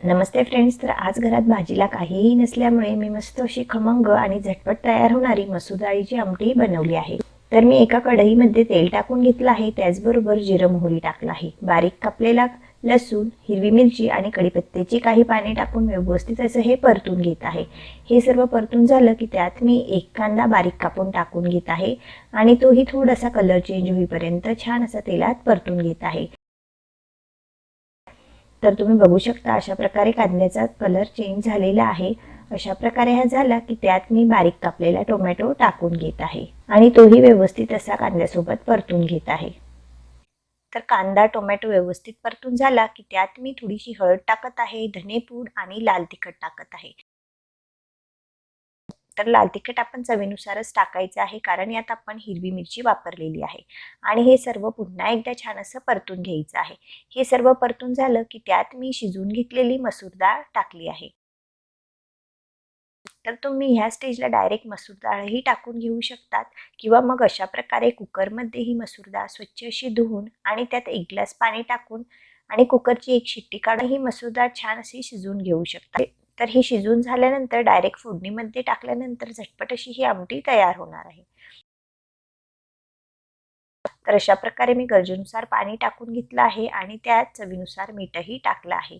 नमस्ते friends तर आज घरात भाजीला काहीही नसल्यामुळे मी मस्त अशी खमंग आणि झटपट तयार होणारी मसूर डाळीची आमटी बनवली आहे. तर मी एका कढईमध्ये तेल टाकून घेतलं आहे त्याचबरोबर जिरं मोहरी टाकलं आहे. बारीक कापलेला लसूण हिरवी मिरची आणि कढीपत्त्याची काही पाने टाकून व्यवस्थित असं हे परतून घेत आहे. हे सर्व परतून झालं की त्यात मी एक कांदा बारीक कापून टाकून घेत आहे आणि तोही थोडासा कलर चेंज होईपर्यंत छान असा तेलात परतून घेत आहे. तर तुम्ही बघू शकता अशा प्रकारे कांद्याचा कलर चेंज झालेला आहे. अशा प्रकारे हा झाला की त्यात मी बारीक कापलेला टोमॅटो टाकून घेत आहे. आणि तोही व्यवस्थित असा कांद्यासोबत परतून घेत आहे. तर कांदा टोमॅटो व्यवस्थित परतून झाला की त्यात मी थोडीशी हळद टाकत आहे धनेपूड आणि लाल तिखट टाकत आहे. तर लाल तिखट आपण चवीनुसारच टाकायचं आहे कारण यात आपण हिरवी मिरची वापरलेली आहे. आणि हे सर्व पुन्हा एकदा छान असं परतून घ्यायचं आहे. हे सर्व परतून झालं की त्यात मी शिजवून घेतलेली मसूर डाळ टाकली आहे. तर तुम्ही ह्या स्टेजला डायरेक्ट मसूर डाळही टाकून घेऊ शकतात किंवा मग अशा प्रकारे कुकरमध्ये ही मसूर डाळ स्वच्छ अशी धुवून आणि त्यात एक ग्लास पाणी टाकून आणि कुकरची एक शिट्टी काढून ही मसूर डाळ छान अशी शिजवून घेऊ शकता. तर ही शिजून झाल्यानंतर डायरेक्ट फोडणीमध्ये टाकल्यानंतर झटपट अशी ही आमटी तयार होणार आहे. तर अशा प्रकारे मी गरजेनुसार पाणी टाकून घेतलं आहे आणि त्यात चवीनुसार मीठही टाकलं आहे.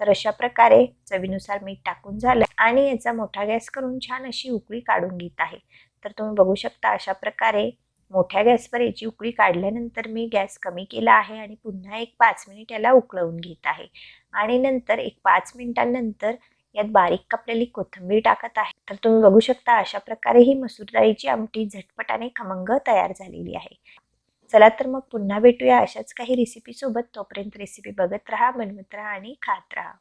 तर अशा प्रकारे चवीनुसार मीठ टाकून झालं आणि याचा मोठा गॅस करून छान अशी उकळी काढून घेत आहे. तर तुम्ही बघू शकता अशा प्रकारे मोठ्या गॅसवर याची उकळी काढल्यानंतर मी गॅस कमी केला आहे आणि पुन्हा एक पाच मिनिट याला उकळवून घेत आहे. आणि नंतर एक पाच मिनिटांनंतर यात बारीक कापलेली कोथिंबीर टाकत आहे. तर तुम्ही बघू शकता अशा प्रकारे ही मसूर डाळीची आमटी झटपट आणि खमंग तयार झालेली आहे. चला तर मग पुन्हा भेटूया अशाच काही रेसिपी सोबत. तोपर्यंत रेसिपी बघत राहा बनवत राहा आणि खात राहा.